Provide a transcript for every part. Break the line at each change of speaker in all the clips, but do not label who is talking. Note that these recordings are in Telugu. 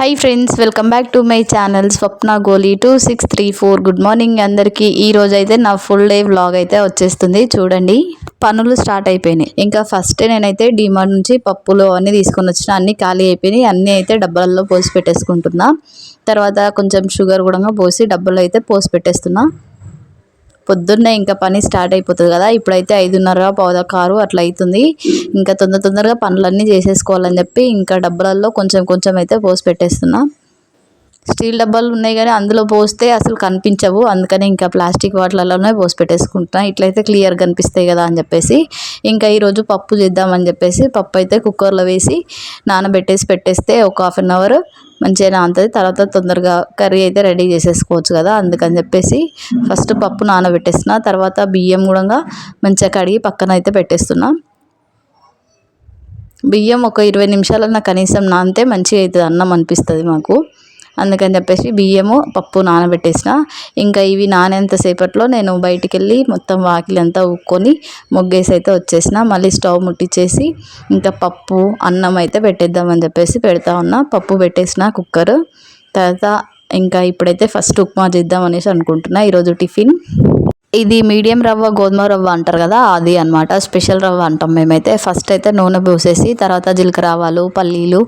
Hi friends welcome back to my channel Swapna Goli two six three four good morning అందరికీ. ఈ రోజు అయితే నా ఫుల్ డే వ్లాగ్ అయితే వచ్చేస్తుంది. చూడండి పనులు స్టార్ట్ అయిపోయినాయి. ఇంకా ఫస్ట్ నేనైతే డిమార్ట్ నుంచి పప్పులు అన్నీ తీసుకొని వచ్చిన అన్నీ ఖాళీ అయిపోయినాయి. అన్నీ అయితే డబ్బాలలో పోసి పెట్టేసుకుంటున్నా. తర్వాత కొంచెం షుగర్ కూడా పోసి డబ్బాలో అయితే పోసి పెట్టేస్తున్నా. పొద్దున్నే ఇంకా పని స్టార్ట్ అయిపోతుంది కదా. ఇప్పుడైతే ఐదున్నర పౌదా కారు అట్లా అవుతుంది ఇంకా తొందర తొందరగా పనులన్నీ చేసేసుకోవాలని చెప్పి ఇంకా డబ్బులలో కొంచెం కొంచెం అయితే పోసి పెట్టేస్తున్నా. స్టీల్ డబ్బాలు ఉన్నాయి కానీ అందులో పోస్తే అసలు కనిపించవు. అందుకని ఇంకా ప్లాస్టిక్ వాటిలలోనే పోసి పెట్టేసుకుంటున్నాను ఇట్లయితే క్లియర్గా కనిపిస్తాయి కదా అని చెప్పేసి. ఇంకా ఈరోజు పప్పు చేద్దామని చెప్పేసి పప్పు అయితే కుక్కర్లో వేసి నానబెట్టేసి పెట్టేస్తే ఒక హాఫ్ అన్ అవర్ మంచిగా నానుతుంది తర్వాత తొందరగా కర్రీ అయితే రెడీ చేసేసుకోవచ్చు కదా అందుకని చెప్పేసి ఫస్ట్ పప్పు నానబెట్టేసిన తర్వాత బియ్యం కూడా మంచిగా కడిగి పక్కన అయితే పెట్టేస్తున్నా. బియ్యం ఒక ఇరవై నిమిషాలన్నా కనీసం నానితే మంచిగా అవుతుంది అన్నం అనిపిస్తుంది మాకు. అందుకని చెప్పేసి బియ్యము పప్పు నానబెట్టేసిన. ఇంకా ఇవి నానేంతసేపట్లో నేను బయటికి వెళ్ళి మొత్తం వాకిలంతా ఉక్కొని మొగ్గేసి అయితే వచ్చేసిన. మళ్ళీ స్టవ్ ముట్టించేసి ఇంకా పప్పు అన్నం అయితే పెట్టేద్దామని చెప్పేసి పెడతా ఉన్నా. పప్పు పెట్టేసిన కుక్కర్. తర్వాత ఇంకా ఇప్పుడైతే ఫస్ట్ ఉప్మా చేద్దాం అనేసి అనుకుంటున్నా. ఈరోజు టిఫిన్. ఇది మీడియం రవ్వ గోధుమ రవ్వ అంటారు కదా అది అనమాట స్పెషల్ రవ్వ అంటాం మేమైతే. ఫస్ట్ అయితే నూనె పోసేసి తర్వాత జీలకర్ర ఆవాలు పల్లీలు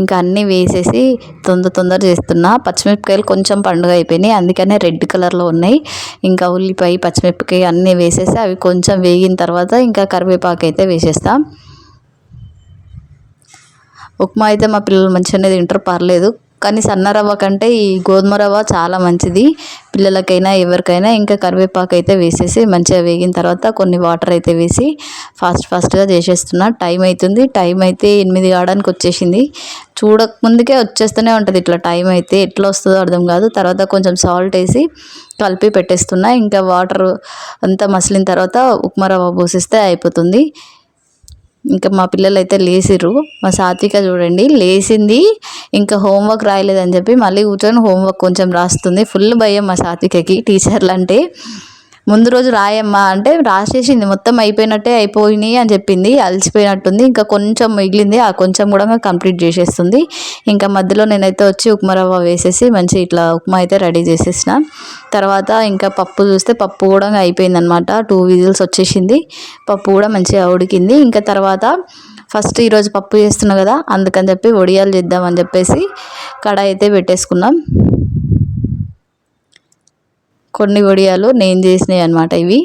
ఇంకా అన్నీ వేసేసి తొందర తొందర చేస్తున్నా. పచ్చిమిరపకాయలు కొంచెం పండుగ అయిపోయినాయి అందుకనే రెడ్ కలర్లో ఉన్నాయి. ఇంకా ఉల్లిపాయ పచ్చిమిరపకాయ అన్నీ వేసేసి అవి కొంచెం వేగిన తర్వాత ఇంకా కరివేపాకు అయితే వేసేస్తాం. ఉప్మా అయితే మా పిల్లలు మంచిగానే తింటారు పర్లేదు. కానీ సన్న రవ్వ కంటే ఈ గోధుమ రవ్వ చాలా మంచిది. పిల్లలకైనా ఎవరికైనా ఇంకా కరివేపాకు అయితే వేసేసి మంచిగా వేగిన తర్వాత కొన్ని వాటర్ అయితే వేసి ఫాస్ట్ ఫాస్ట్గా చేసేస్తున్నా. టైం అవుతుంది టైం అయితే ఎనిమిది కావడానికి వచ్చేసింది. చూడక ముందుకే వచ్చేస్తూనే ఉంటుంది. ఇట్లా టైం అయితే ఎట్లా వస్తుందో అర్థం కాదు. తర్వాత కొంచెం సాల్ట్ వేసి కలిపి పెట్టేస్తున్నా. ఇంకా వాటర్ అంతా మసిలిన తర్వాత ఉప్మా రవ్వ పోసేస్తే అయిపోతుంది. ఇంకా మా పిల్లలు అయితే లేచిర్రు మా సాత్విక చూడండి లేచింది ఇంకా హోంవర్క్ రాయలేదని చెప్పి మళ్ళీ కూర్చొని హోంవర్క్ కొంచెం రాస్తుంది. ఫుల్ భయం మా సాత్వికకి టీచర్లు అంటే ముందు రోజు రాయమ్మా అంటే రాసేసింది. మొత్తం అయిపోయినట్టే అయిపోయినాయి అని చెప్పింది. అలసిపోయినట్టుంది. ఇంకా కొంచెం మిగిలింది. ఆ కొంచెం కూడా కంప్లీట్ చేసేస్తుంది. ఇంకా మధ్యలో నేనైతే వచ్చి ఉప్మా రవ్వ వేసేసి మంచి ఇట్లా ఉప్మా అయితే రెడీ చేసేసిన. తర్వాత ఇంకా పప్పు చూస్తే పప్పు కూడా అయిపోయిందనమాట టూ విజిల్స్ వచ్చేసింది. పప్పు కూడా మంచిగా ఉడికింది. ఇంకా తర్వాత ఫస్ట్ ఈరోజు పప్పు చేస్తున్నా కదా అందుకని చెప్పి వడియాలు చేద్దామని చెప్పేసి కడాయి అయితే పెట్టేసుకున్నాం. కొన్ని వడియాలు నేను చేసినాయి అనమాట ఇవి.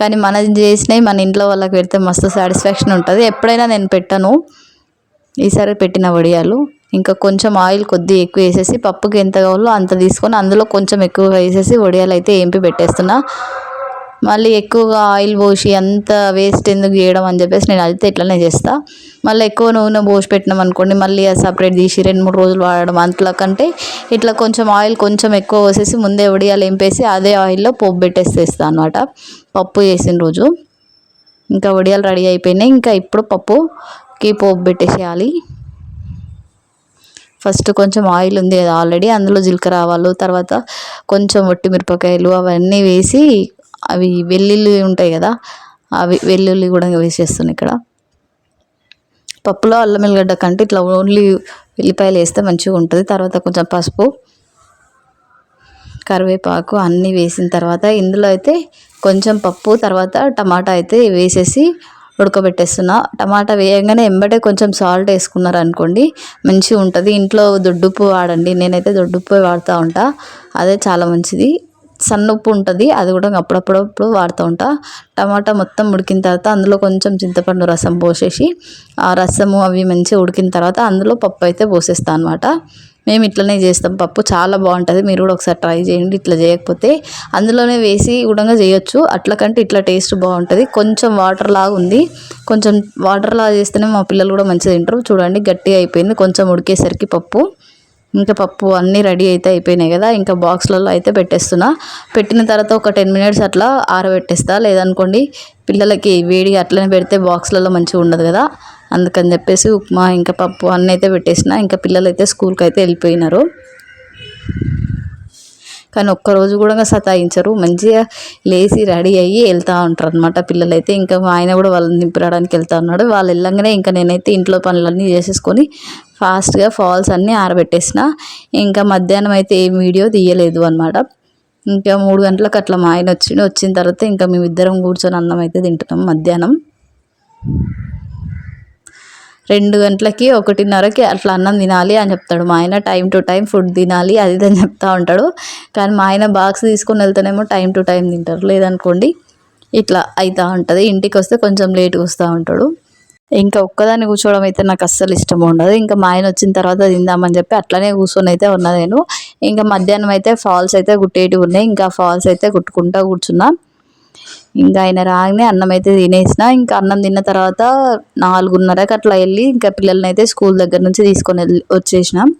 కానీ మనం చేసినవి మన ఇంట్లో వాళ్ళకి పెడితే మస్తు సాటిస్ఫాక్షన్ ఉంటుంది. ఎప్పుడైనా నేను పెట్టను. ఈసారి పెట్టిన వడియాలు ఇంకా కొంచెం ఆయిల్ కొద్ది ఎక్కువ వేసేసి పప్పుకి ఎంత కావాలో అంత తీసుకొని అందులో కొంచెం ఎక్కువ వేసేసి వడియాలు అయితే ఏంపి పెట్టేస్తున్నా. మళ్ళీ ఎక్కువగా ఆయిల్ పోసి అంత వేస్ట్ ఎందుకు చేయడం అని చెప్పేసి నేను అయితే ఇట్లనే చేస్తా. మళ్ళీ ఎక్కువ నూనె పోసి పెట్టినాం అనుకోండి మళ్ళీ అది సపరేట్ తీసి రెండు మూడు రోజులు వాడడం అంతలా కంటే ఇట్లా కొంచెం ఆయిల్ కొంచెం ఎక్కువ పోసేసి ముందే వడియాలు ఎంపేసి అదే ఆయిల్లో పోపు పెట్టేసేస్తా అనమాట పప్పు చేసిన రోజు. ఇంకా వడియాలు రెడీ అయిపోయినాయి. ఇంకా ఇప్పుడు పప్పుకి పోపు పెట్టేసేయాలి. ఫస్ట్ కొంచెం ఆయిల్ ఉంది కదా ఆల్రెడీ అందులో జీలకర్ర ఆవాలు తర్వాత కొంచెం వట్టి మిరపకాయలు అవన్నీ వేసి అవి వెల్లుల్లి ఉంటాయి కదా అవి వెల్లుల్లి కూడా వేసేస్తున్నాను ఇక్కడ. పప్పులో అల్లం ఎల్లిగడ్డ కంటే ఇట్లా ఓన్లీ ఉల్లిపాయలు వేస్తే మంచిగా ఉంటుంది. తర్వాత కొంచెం పసుపు కరివేపాకు అన్నీ వేసిన తర్వాత ఇందులో అయితే కొంచెం పప్పు తర్వాత టమాటా అయితే వేసేసి ఉడకబెట్టేస్తున్నా. టమాటా వేయగానే ఎంబటే కొంచెం సాల్ట్ వేసుకున్నారు అనుకోండి మంచిగా ఉంటుంది. ఇంట్లో దొడ్డుప్పు వాడండి. నేనైతే దొడ్డుప్పు వాడుతూ ఉంటా. అదే చాలా మంచిది. సన్న ఉప్పు ఉంటుంది అది కూడా అప్పుడప్పుడప్పుడు వాడుతూ ఉంటా. టమాటా మొత్తం ఉడికిన తర్వాత అందులో కొంచెం చింతపండు రసం పోసేసి ఆ రసము అవి మంచిగా ఉడికిన తర్వాత అందులో పప్పు అయితే పోసేస్తాను అనమాట మేము ఇట్లనే చేస్తాం పప్పు చాలా బాగుంటుంది మీరు కూడా ఒకసారి ట్రై చేయండి ఇట్లా చేయకపోతే. అందులోనే వేసి కూడా చేయొచ్చు అట్ల కంటే ఇట్లా టేస్ట్ బాగుంటుంది. కొంచెం వాటర్ లాగా ఉంది కొంచెం వాటర్ లాగా చేస్తేనే మా పిల్లలు కూడా మంచిగా తింటారు. చూడండి గట్టిగా అయిపోయింది కొంచెం ఉడికేసరికి పప్పు. ఇంకా పప్పు అన్నీ రెడీ అయితే అయిపోయినాయి కదా ఇంకా బాక్స్లలో అయితే పెట్టేస్తున్నా. పెట్టిన తర్వాత ఒక టెన్ మినిట్స్ అట్లా ఆరబెట్టేస్తా. లేదనుకోండి పిల్లలకి వేడి అట్లనే పెడితే బాక్స్లలో మంచిగా ఉండదు కదా. అందుకని చెప్పేసి ఉప్మా ఇంకా పప్పు అన్నీ అయితే పెట్టేసిన. ఇంకా పిల్లలు అయితే స్కూల్కి అయితే వెళ్ళిపోయినారు. కానీ ఒక్కరోజు కూడా సతాయించరు. మంచిగా లేచి రెడీ అయ్యి వెళ్తూ ఉంటారు అనమాట పిల్లలైతే. ఇంకా మా ఆయన కూడా వాళ్ళని నింపడానికి వెళ్తా ఉన్నాడు. వాళ్ళు వెళ్ళంగానే ఇంకా నేనైతే ఇంట్లో పనులన్నీ చేసేసుకొని ఫాస్ట్గా ఫాల్స్ అన్నీ ఆరబెట్టేసిన ఇంకా మధ్యాహ్నం అయితే ఏం వీడియో తీయలేదు అనమాట ఇంకా మూడు గంటలకు అట్లా మా ఆయన వచ్చిండు. వచ్చిన తర్వాత ఇంకా మేమిద్దరం కూర్చొని అన్నం అయితే తింటున్నాం మధ్యాహ్నం. రెండు గంటలకి ఒకటిన్నరకి అట్లా అన్నం తినాలి అని చెప్తాడు మా ఆయన. టైం టు టైం ఫుడ్ తినాలి అది ఇది అని చెప్తా ఉంటాడు. కానీ మా ఆయన బాక్స్ తీసుకొని వెళ్తేనేమో టైం టు టైం తింటారు. లేదనుకోండి ఇట్లా అవుతూ ఉంటుంది. ఇంటికి వస్తే కొంచెం లేట్గా వస్తూ ఉంటాడు. ఇంకా ఒక్కదాన్ని కూర్చోవడం అయితే నాకు అస్సలు ఇష్టం ఉండదు. ఇంకా మా ఆయన వచ్చిన తర్వాత తిందామని చెప్పి అట్లనే కూర్చొని అయితే ఉన్నా నేను. ఇంకా మధ్యాహ్నం అయితే ఫాల్స్ అయితే గుట్టేటివి ఉన్నాయి. ఇంకా ఫాల్స్ అయితే గుట్టుకుంటా కూర్చున్నా. ఇంకా ఆయన రాగానే అన్నం అయితే తినేసిన. ఇంకా అన్నం తిన్న తర్వాత నాలుగున్నరకి అట్లా వెళ్ళి ఇంకా పిల్లల్ని అయితే స్కూల్ దగ్గర నుంచి తీసుకొని వెళ్ళి వచ్చేసినాం.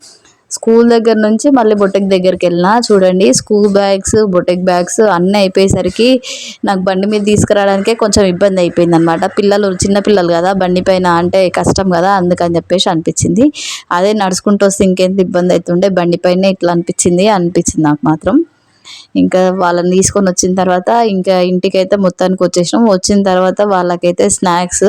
స్కూల్ దగ్గర నుంచి మళ్ళీ బొటెక్ దగ్గరికి వెళ్ళిన చూడండి స్కూల్ బ్యాగ్స్ బొటెక్ బ్యాగ్స్ అన్నీ అయిపోయేసరికి నాకు బండి మీద తీసుకురావడానికే కొంచెం ఇబ్బంది అయిపోయింది అనమాట పిల్లలు చిన్న పిల్లలు కదా బండి పైన అంటే కష్టం కదా అందుకని చెప్పేసి అనిపించింది. అదే నడుచుకుంటూ వస్తే ఇంకెంత ఇబ్బంది అవుతుండే బండి పైన ఇట్లా అనిపించింది అనిపించింది నాకు మాత్రం. ఇంకా వాళ్ళని తీసుకొని వచ్చిన తర్వాత ఇంకా ఇంటికైతే మొత్తానికి వచ్చేసినాం. వచ్చిన తర్వాత వాళ్ళకైతే స్నాక్స్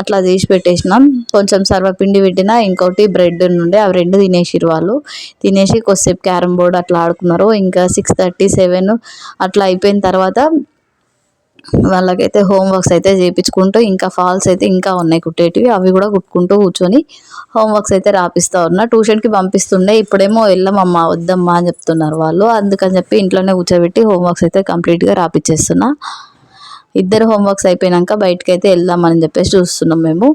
అట్లా చేసి పెట్టేసినాం. కొంచెం సర్వపిండి పెట్టిన ఇంకోటి బ్రెడ్ నుండి అవి రెండు తినేసిరు వాళ్ళు. తినేసి కొద్దిసేపు క్యారమ్ బోర్డ్ అట్లా ఆడుకున్నారు. ఇంకా సిక్స్ థర్టీ సెవెన్ అట్లా అయిపోయిన తర్వాత వాళ్ళకైతే హోంవర్క్స్ అయితే చేయించుకుంటూ ఇంకా ఫాల్స్ అయితే ఇంకా ఉన్నాయి కుట్టేటివి అవి కూడా కుట్టుకుంటూ కూర్చొని హోంవర్క్స్ అయితే రాపిస్తూ ఉన్నా. ట్యూషన్కి పంపిస్తుండే ఇప్పుడేమో వెళ్ళమమ్మా వద్దమ్మా అని చెప్తున్నారు వాళ్ళు. అందుకని చెప్పి ఇంట్లోనే కూర్చోబెట్టి హోంవర్క్స్ అయితే కంప్లీట్గా రాపిచ్చేస్తున్నా. ఇద్దరు హోంవర్క్స్ అయిపోయినాక బయటకు అయితే వెళ్దామని చెప్పేసి చూస్తున్నాం మేము.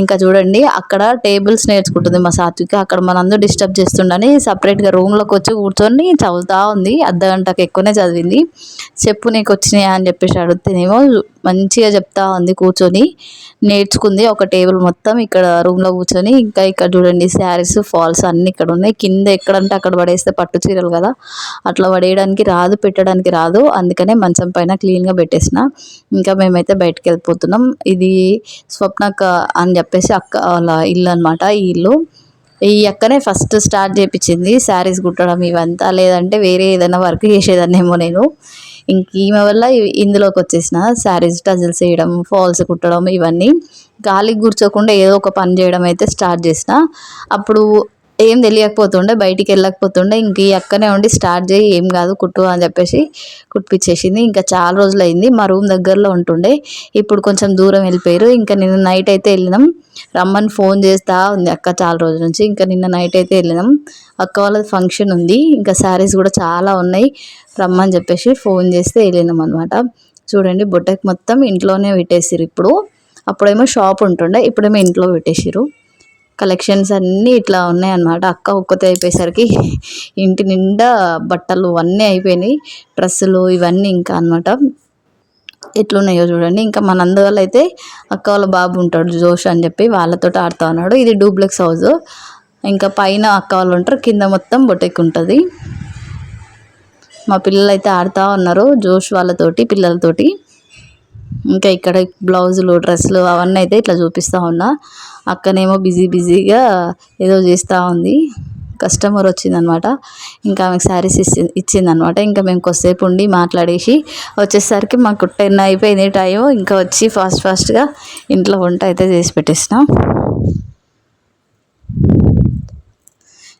ఇంకా చూడండి అక్కడ టేబుల్స్ నేర్చుకుంటుంది మా సాత్విక. అక్కడ మనందరూ డిస్టర్బ్ చేస్తుండని సపరేట్గా రూమ్లోకి వచ్చి కూర్చొని చదువుతూ ఉంది. అర్ధ గంటకు ఎక్కువనే చదివింది. చెప్పు నీకు వచ్చినాయా అని చెప్పేసి అడిగితేనేమో మంచిగా చెప్తా ఉంది కూర్చొని. నేర్చుకుంది ఒక టేబుల్ మొత్తం ఇక్కడ రూమ్లో కూర్చొని. ఇంకా ఇక్కడ చూడండి శారీస్ ఫాల్స్ అన్నీ ఇక్కడ ఉన్నాయి. కింద ఎక్కడంటే అక్కడ పడేస్తే పట్టు చీరలు కదా. అట్లా పడేయడానికి రాదు పెట్టడానికి రాదు. అందుకనే మంచం పైన క్లీన్గా పెట్టేసిన. ఇంకా మేమైతే బయటకు వెళ్ళిపోతున్నాం ఇది స్వప్నక అని చెప్పేసి అక్క వాళ్ళ ఇల్లు అనమాట ఈ ఇల్లు ఈ అక్కనే ఫస్ట్ స్టార్ట్ చేయించింది శారీస్ కుట్టడం ఇవంతా లేదంటే వేరే ఏదైనా వర్క్ చేసేదాన్నేమో నేను. ఇంక ఈమె వల్ల ఇందులోకి వచ్చేసిన. శారీస్ టజిల్స్ వేయడం ఫాల్స్ కుట్టడం ఇవన్నీ. గాలికి కూర్చోకుండా ఏదో ఒక పని చేయడం అయితే స్టార్ట్ చేసిన. అప్పుడు ఏం తెలియకపోతుండే బయటికి వెళ్ళకపోతుండే ఇంక ఈ అక్కనే ఉండి స్టార్ట్ చేయి ఏం కాదు కుట్టు అని చెప్పేసి కుట్టిపించేసింది ఇంకా చాలా రోజులు అయింది మా రూమ్ దగ్గరలో ఉంటుండే. ఇప్పుడు కొంచెం దూరం వెళ్ళిపోయారు. ఇంకా నిన్న నైట్ అయితే వెళ్ళినాం. రమ్మని ఫోన్ చేస్తా ఉంది అక్క చాలా రోజుల నుంచి. ఇంకా నిన్న నైట్ అయితే వెళ్ళినాం. అక్క వాళ్ళది ఫంక్షన్ ఉంది. ఇంకా శారీస్ కూడా చాలా ఉన్నాయి. రమ్మని చెప్పేసి ఫోన్ చేస్తే వెళ్ళినాం అనమాట చూడండి బొట్టకి మొత్తం ఇంట్లోనే పెట్టేసిరు ఇప్పుడు. అప్పుడేమో షాప్ ఉంటుండే ఇప్పుడేమో ఇంట్లో పెట్టేసిరు కలెక్షన్స్ అన్నీ ఇట్లా ఉన్నాయన్నమాట. అక్క ఒక్కతే అయిపోయేసరికి ఇంటి నిండా బట్టలు అన్నీ అయిపోయినాయి. డ్రెస్సులు ఇవన్నీ ఇంకా అనమాట ఎట్లున్నాయో చూడండి. ఇంకా మన అందువల్ల అయితే అక్క వాళ్ళ బాబు ఉంటాడు జోష్ అని చెప్పి వాళ్ళతో ఆడుతూ ఉన్నాడు. ఇది డూప్లెక్స్ హౌస్. ఇంకా పైన అక్క వాళ్ళు ఉంటారు. కింద మొత్తం బొటెక్ ఉంటుంది. మా పిల్లలు అయితే ఆడుతూ ఉన్నారు. జోష్ వాళ్ళతోటి పిల్లలతోటి. ఇంకా ఇక్కడ బ్లౌజులు డ్రెస్సులు అవన్నీ అయితే ఇట్లా చూపిస్తూ ఉన్నా. అక్కనేమో బిజీ బిజీగా ఏదో చేస్తూ ఉంది. కస్టమర్ వచ్చిందనమాట. ఇంకా ఆమెకు శారీస్ ఇచ్చి ఇచ్చిందనమాట. ఇంకా మేము కొద్దిసేపు ఉండి మాట్లాడేసి వచ్చేసరికి మాకు టెన్ అయిపోయింది టైం ఇంకా వచ్చి ఫాస్ట్ ఫాస్ట్గా ఇంట్లో వంట అయితే చేసి పెట్టేసినాం.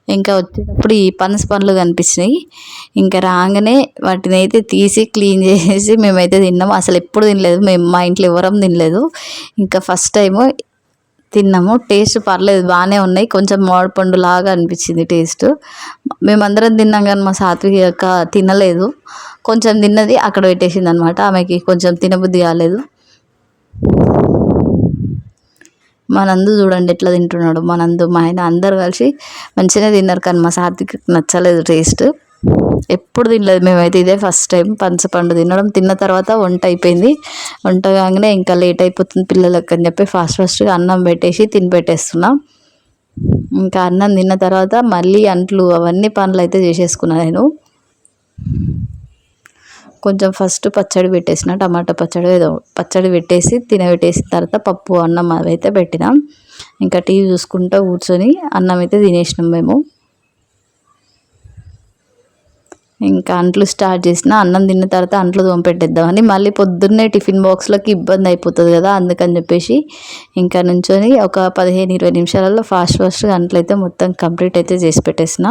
ఇంకా వచ్చేటప్పుడు ఈ పనస పండ్లు కనిపించినాయి. ఇంకా రాగానే వాటిని అయితే తీసి క్లీన్ చేసేసి మేమైతే తిన్నాము అసలు ఎప్పుడు తినలేదు. మేము మా ఇంట్లో ఎవరం తినలేదు. ఇంకా ఫస్ట్ టైము తిన్నాము. టేస్ట్ పర్లేదు. బాగానే ఉన్నాయి. కొంచెం మామిడిపండు లాగా అనిపించింది టేస్ట్. మేమందరం తిన్నాం కానీ మా సాత్విక యొక్క తినలేదు. కొంచెం తిన్నది అక్కడ పెట్టేసింది అనమాట ఆమెకి కొంచెం తినబుద్ధి కాలేదు. మనందు చూడండి ఎట్లా తింటున్నాడు. మనందు మా ఆయన అందరు కలిసి మంచిగానే తిన్నారు కానీ మా సార్కి నచ్చలేదు టేస్ట్. ఎప్పుడు తినలేదు. మేమైతే ఇదే ఫస్ట్ టైం పంచపండు తినడం. తిన్న తర్వాత వంట అయిపోయింది. వంట కాగానే ఇంకా లేట్ అయిపోతుంది పిల్లలకు అని చెప్పి ఫాస్ట్ ఫాస్ట్గా అన్నం పెట్టేసి తినిపెట్టేస్తున్నాం ఇంకా అన్నం తిన్న తర్వాత మళ్ళీ అంట్లు అవన్నీ పనులు అయితే చేసేసుకున్నాను నేను. కొంచెం ఫస్ట్ పచ్చడి పెట్టేసిన టమాటా పచ్చడి ఏదో పచ్చడి పెట్టేసి తినబెట్టేసిన తర్వాత పప్పు అన్నం అవైతే పెట్టినాం. ఇంకా టీవీ చూసుకుంటూ కూర్చొని అన్నం అయితే తినేసినాం మేము. ఇంకా అంట్లు స్టార్ట్ చేసిన అన్నం తిన్న తర్వాత అంట్లు తోమిపెట్టేద్దామని మళ్ళీ పొద్దున్నే టిఫిన్ బాక్స్లోకి ఇబ్బంది అయిపోతుంది కదా అందుకని చెప్పేసి ఇంకా నుంచొని ఒక పదిహేను ఇరవై నిమిషాలలో ఫాస్ట్ ఫాస్ట్గా అంట్లు అయితే మొత్తం కంప్లీట్ అయితే చేసి పెట్టేసిన.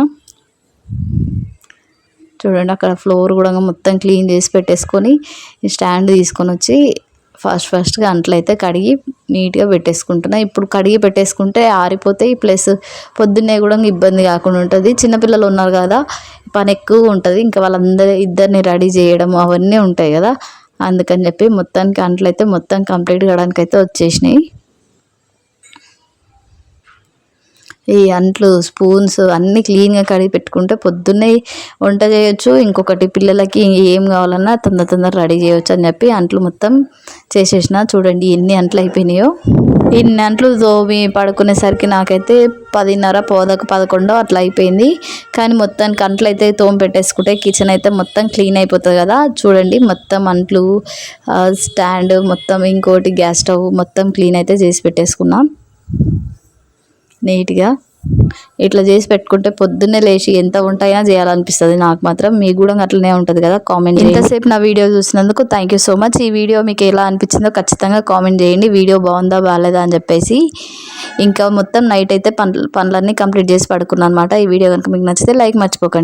చూడండి అక్కడ ఫ్లోర్ కూడా మొత్తం క్లీన్ చేసి పెట్టేసుకొని స్టాండ్ తీసుకొని వచ్చి ఫస్ట్ ఫస్ట్గా అంట్లయితే కడిగి నీట్గా పెట్టేసుకుంటున్నా. ఇప్పుడు కడిగి పెట్టేసుకుంటే ఆరిపోతాయి ప్లస్ పొద్దున్నే కూడా ఇబ్బంది కాకుండా ఉంటుంది. చిన్నపిల్లలు ఉన్నారు కదా పని ఎక్కువ ఉంటుంది. ఇంకా వాళ్ళందరూ ఇద్దరిని రెడీ చేయడం అవన్నీ ఉంటాయి కదా. అందుకని చెప్పి మొత్తానికి అంట్లయితే మొత్తం కంప్లీట్ కావడానికి అయితే వచ్చేసినాయి. ఈ అంట్లు స్పూన్స్ అన్నీ క్లీన్గా కడిగి పెట్టుకుంటే పొద్దున్నే వంట చేయొచ్చు. ఇంకొకటి పిల్లలకి ఏం కావాలన్నా తొందర తొందర రెడీ చేయొచ్చు అని చెప్పి అంట్లు మొత్తం చేసేసిన. చూడండి ఎన్ని అంట్లు అయిపోయినాయో. ఇన్ని అంట్లు తోమి పడుకునేసరికి నాకైతే పదిన్నర పోదక పదకొండో అట్లా అయిపోయింది. కానీ మొత్తానికి అంట్లు అయితే తోమి పెట్టేసుకుంటే కిచెన్ అయితే మొత్తం క్లీన్ అయిపోతుంది కదా. చూడండి మొత్తం అంట్లు స్టాండ్ మొత్తం ఇంకోటి గ్యాస్ స్టవ్ మొత్తం క్లీన్ అయితే చేసి పెట్టేసుకున్నాం. నీట్గా ఇట్లా చేసి పెట్టుకుంటే పొద్దున్నే లేచి ఎంత ఉంటాయో చేయాలనిపిస్తుంది నాకు మాత్రం. మీకు కూడా అట్లనే ఉంటుంది కదా కామెంట్ ఇంతసేపు నా వీడియో చూసినందుకు థ్యాంక్ యూ సో మచ్ ఈ వీడియో మీకు ఎలా అనిపించిందో ఖచ్చితంగా కామెంట్ చేయండి. వీడియో బాగుందా బాగాలేదా అని చెప్పేసి ఇంకా మొత్తం నైట్ అయితే పనులు పనులన్నీ కంప్లీట్ చేసి పడుకున్నాను అనమాట ఈ వీడియో కనుక మీకు నచ్చితే లైక్ మర్చిపోకండి.